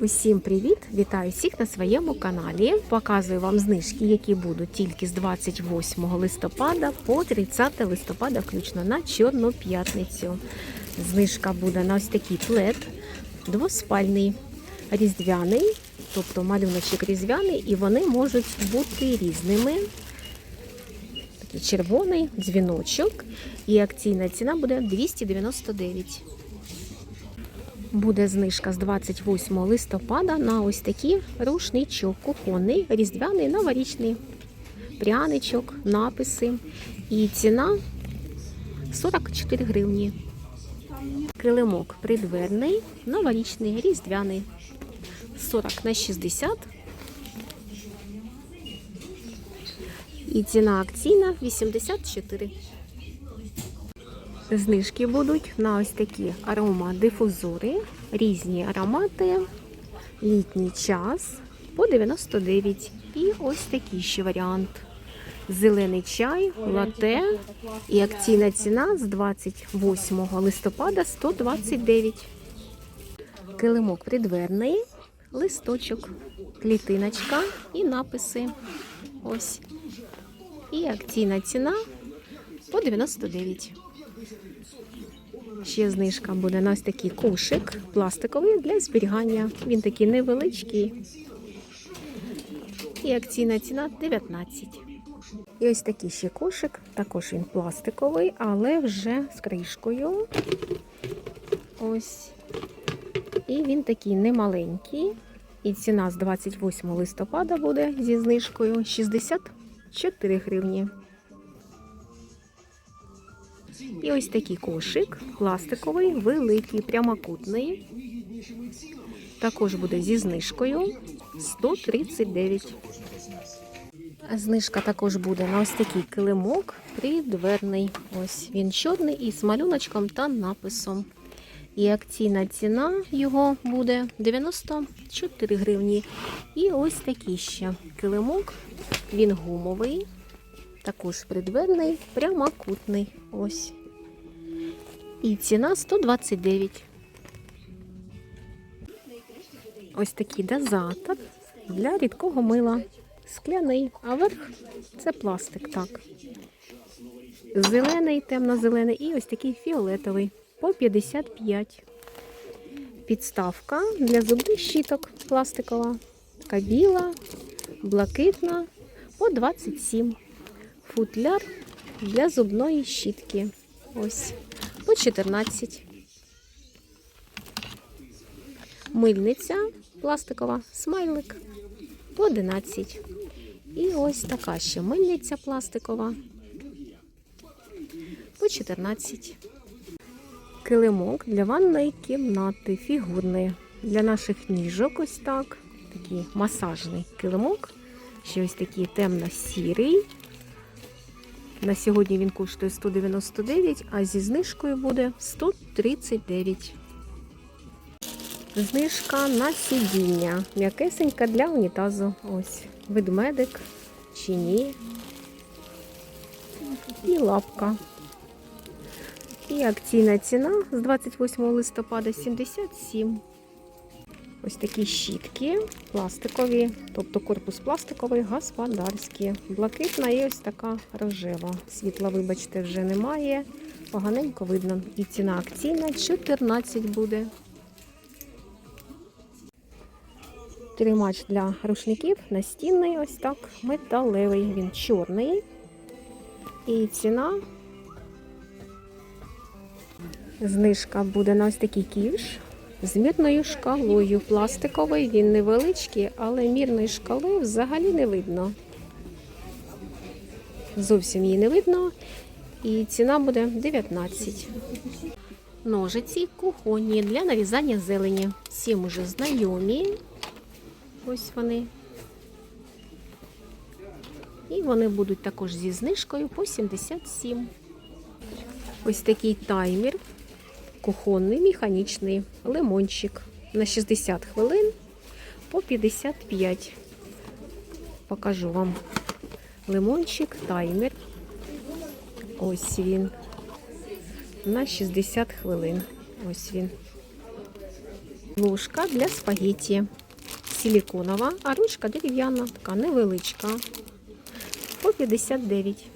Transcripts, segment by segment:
Усім привіт! Вітаю всіх на своєму каналі. Показую вам знижки, які будуть тільки з 28 листопада по 30 листопада, включно на Чорну п'ятницю. Знижка буде на ось такий плед двоспальний, різдвяний, тобто малюночок різдвяний, і вони можуть бути різними. Такий червоний дзвіночок, і акційна ціна буде 299. Буде знижка з 28 листопада на ось такий рушничок кухонний, різдвяний, новорічний, пряничок, написи. І ціна 44 гривні. Килимок придверний, новорічний, різдвяний. 40 на 60. І ціна акційна 84. Знижки будуть на ось такі аромадифузори, різні аромати, літній час по 99. І ось такий ще варіант. Зелений чай, лате і акційна ціна з 28 листопада 129. Килимок придверний, листочок, клітиночка і написи. Ось. І акційна ціна по 99. Ще знижка буде на ось такий кошик пластиковий для зберігання. Він такий невеличкий. І акційна ціна 19. І ось такий ще кошик. Також він пластиковий, але вже з кришкою. Ось. І він такий немаленький. І ціна з 28 листопада буде зі знижкою 64 гривні. І ось такий кошик пластиковий, великий, прямокутний. Також буде зі знижкою 139. Знижка також буде на ось такий килимок придверний. Ось він чорний із малюночком та написом. І акційна ціна його буде 94 гривні. І ось такий ще килимок. Він гумовий, також придверний, прямокутний. Ось. І ціна 129. Ось такий дозатор для рідкого мила. Скляний, а верх це пластик, так. Зелений, темно-зелений і ось такий фіолетовий по 55. Підставка для зубних щіток пластикова. Така біла, блакитна по 27. Футляр для зубної щітки. Ось по 14. Мильниця пластикова, смайлик по 11. І ось така ще мильниця пластикова по 14. Килимок для ванної кімнати, фігурний. Для наших ніжок ось так. Такий масажний килимок. Ще ось такий темно-сірий. На сьогодні він коштує 199, а зі знижкою буде 139. Знижка на сидіння. М'якесенька для унітазу. Ось ведмедик чи ні. І лапка. І акційна ціна з 28 листопада 77. Ось такі щітки пластикові, тобто корпус пластиковий, господарські. Блакитна і ось така рожева. Світла, вибачте, вже немає. Поганенько видно. І ціна акційна 14 буде. Тримач для рушників настінний, ось так, металевий. Він чорний. І ціна. Знижка буде на ось такий ківш з мірною шкалою. Пластиковий, він невеличкий, але мірної шкали взагалі не видно. Зовсім її не видно. І ціна буде 19. Ножиці кухонні для нарізання зелені. Всім уже знайомі. Ось вони. І вони будуть також зі знижкою по 77. Ось такий таймер кухонний, механічний, лимончик на 60 хвилин по 55. Покажу вам лимончик, таймер. Ось він. На 60 хвилин. Ось він. Ложка для спагетті. Силіконова, а ручка дерев'яна, така невеличка. По 59.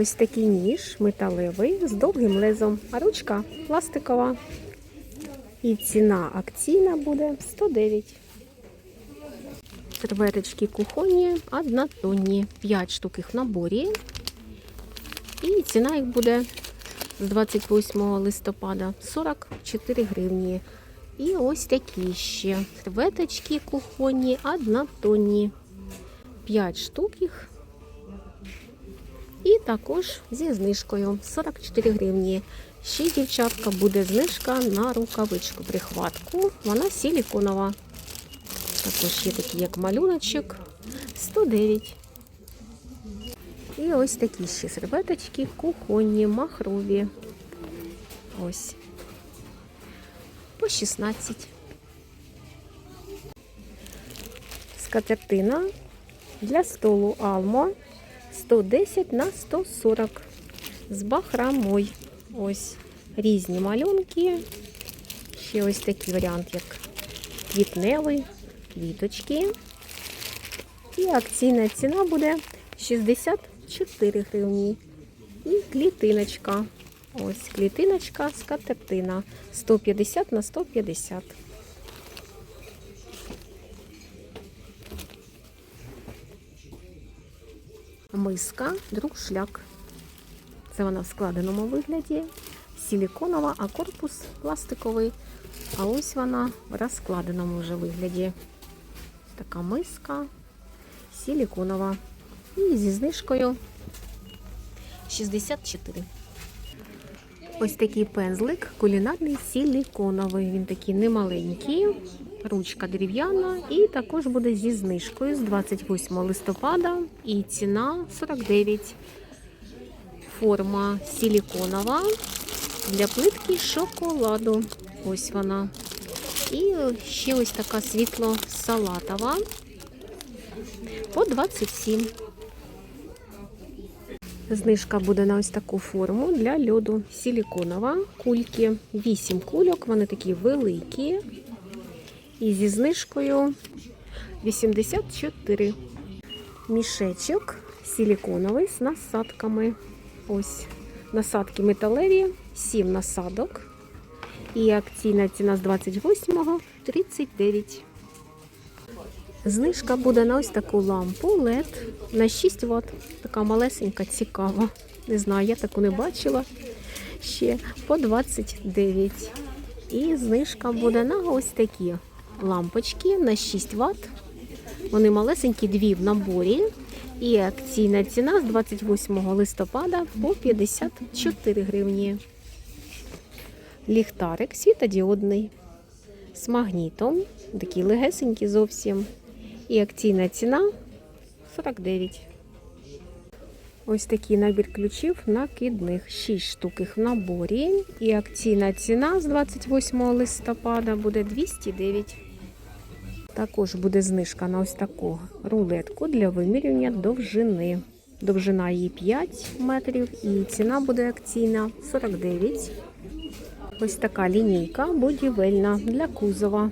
Ось такий ніж металевий з довгим лезом, а ручка пластикова. І ціна акційна буде 109. Серветочки кухонні, однотонні, 5 штук їх в наборі. І ціна їх буде з 28 листопада 44 гривні. І ось такі ще серветочки кухонні, однотонні. 5 штук їх. І також зі знижкою 44 гривні. Ще, дівчатка, буде знижка на рукавичку прихватку. Вона силіконова. Також є такі, як малюночок, 109. І ось такі ще серветочки кухонні, махрові. Ось. По 16. Скатертина для столу Алмо 110 на 140 з бахромою. Ось різні малюнки. Ще ось такий варіант, як квітневий, квіточки. І акційна ціна буде 64 гривні. І клітиночка. Ось клітиночка скатертина 150 на 150. Миска, друшляк. Це вона в складеному вигляді. Силіконова, а корпус пластиковий. А ось вона в розкладеному вже вигляді. Така миска силіконова. І зі знижкою 64. Ось такий пензлик, кулінарний силіконовий. Він такий немаленький, ручка дерев'яна, і також буде зі знижкою з 28 листопада. І ціна 49. Форма силіконова для плитки шоколаду. Ось вона. І ще ось така світло-салатова по 27. Знижка буде на ось таку форму для льоду. Силіконова, кульки. 8 кульок, вони такі великі. І зі знижкою 84. Мішечок силіконовий з насадками. Ось насадки металеві, 7 насадок. І акційна ціна з 28 39. Знижка буде на ось таку лампу LED на 6 Вт. Така малесенька, цікава. Не знаю, я таку не бачила. Ще по 29. І знижка буде на ось такі лампочки на 6 Вт. Вони малесенькі, дві в наборі. І акційна ціна з 28 листопада по 54 гривні. Ліхтарик світодіодний з магнітом. Такий легесенький зовсім. І акційна ціна 49. Ось такий набір ключів накидних. 6 штук їх в наборі. І акційна ціна з 28 листопада буде 209. Також буде знижка на ось таку рулетку для вимірювання довжини. Довжина її 5 метрів і ціна буде акційна 49. Ось така лінійка будівельна для кузова.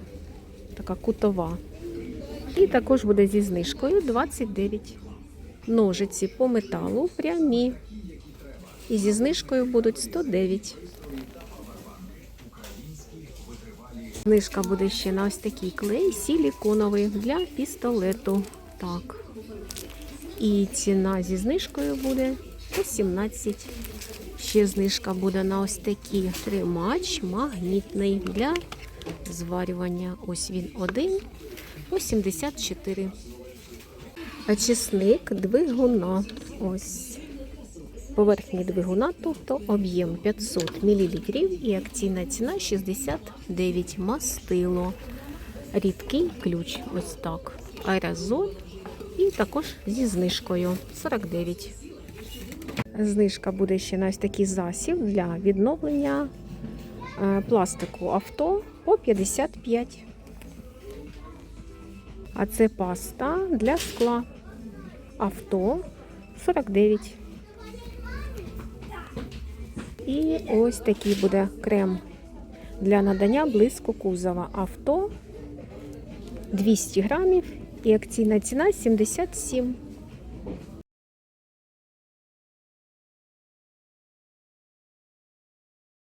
Така кутова. І також буде зі знижкою 29. Ножиці по металу прямі. І зі знижкою будуть 109. Знижка буде ще на ось такий клей силіконовий для пістолету. Так. І ціна зі знижкою буде по 17. Ще знижка буде на ось такий тримач магнітний для зварювання. Ось він один по 74. Очисник двигуна. Ось поверхні двигуна, тобто об'єм 500 мл і акційна ціна 69 мастило. Рідкий ключ, ось так. Аерозоль і також зі знижкою 49. Знижка буде ще на ось такий засіб для відновлення е, пластику авто по 55. А це паста для скла. Авто 49. І ось такий буде крем для надання блиску кузова. Авто 200 грамів і акційна ціна 77.